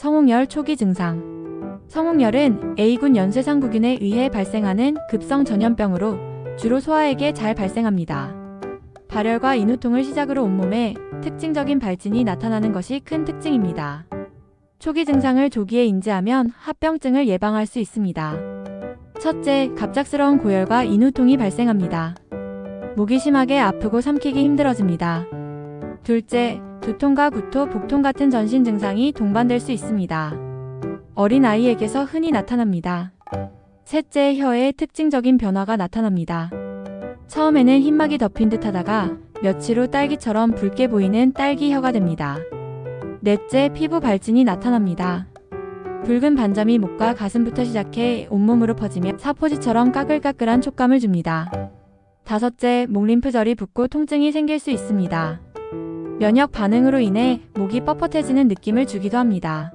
성홍열 초기 증상 성홍열은 A군 연쇄상구균에 의해 발생하는 급성 전염병으로 주로 소아에게 잘 발생합니다. 발열과 인후통을 시작으로 온몸에 특징적인 발진이 나타나는 것이 큰 특징입니다. 초기 증상을 조기에 인지하면 합병증을 예방할 수 있습니다. 첫째, 갑작스러운 고열과 인후통이 발생합니다. 목이 심하게 아프고 삼키기 힘들어집니다. 둘째, 두통과 구토, 복통 같은 전신 증상이 동반될 수 있습니다. 어린 아이에게서 흔히 나타납니다. 셋째, 혀에 특징적인 변화가 나타납니다. 처음에는 흰막이 덮인 듯 하다가 며칠 후 딸기처럼 붉게 보이는 딸기 혀가 됩니다. 넷째, 피부 발진이 나타납니다. 붉은 반점이 목과 가슴부터 시작해 온몸으로 퍼지며 사포지처럼 까끌까끌한 촉감을 줍니다. 다섯째, 목 림프절이 붓고 통증이 생길 수 있습니다. 면역 반응으로 인해 목이 뻣뻣해지는 느낌을 주기도 합니다.